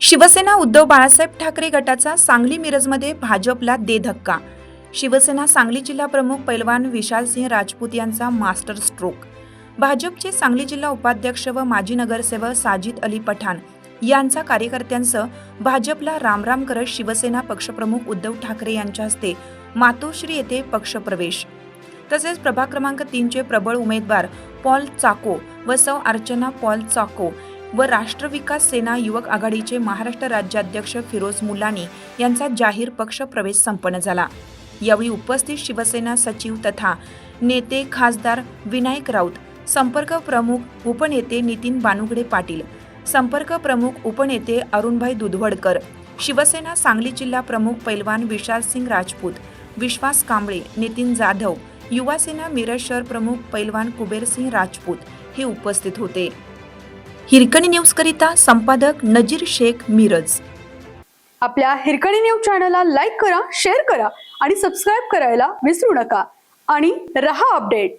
शिवसेना उद्धव बाळासाहेब ठाकरे गटाचा सांगली मिरजमध्ये भाजपला दे धक्का. शिवसेना सांगली जिल्हा प्रमुख पैलवान विशालसिंह राजपूत यांचा मास्टर स्ट्रोक. भाजपचे सांगली जिल्हा उपाध्यक्ष व माजी नगरसेवक साजिद अली पठाण यांचा कार्यकर्त्यांसह भाजपला रामराम करत शिवसेना पक्षप्रमुख उद्धव ठाकरे यांच्या हस्ते मातोश्री येथे पक्षप्रवेश. तसेच प्रभाग क्रमांक तीनचे प्रबळ उमेदवार पॉल चाको व सौ अर्चना पॉल चाको व राष्ट्र विकास सेना युवक आघाडीचे महाराष्ट्र राज्याध्यक्ष फिरोज मुलानी यांचा जाहीर पक्ष प्रवेश संपन्न झाला. यावेळी उपस्थित शिवसेना सचिव तथा नेते खासदार विनायक राऊत संपर्क प्रमुख उपनेते नितीन बानुगडे पाटील संपर्क प्रमुख उपनेते अरुणभाई दुधवडकर शिवसेना सांगली जिल्हा प्रमुख पैलवान विशालसिंग राजपूत विश्वास कांबळे नितीन जाधव युवासेना मिरज शहर प्रमुख पैलवान कुबेरसिंह राजपूत हे उपस्थित होते. हिरकणी न्यूजकरिता संपादक नजीर शेख मिरज. आपल्या हिरकणी न्यूज चॅनलला लाईक करा शेअर करा आणि सबस्क्राईब करायला विसरू नका. आणि रहा अपडेट.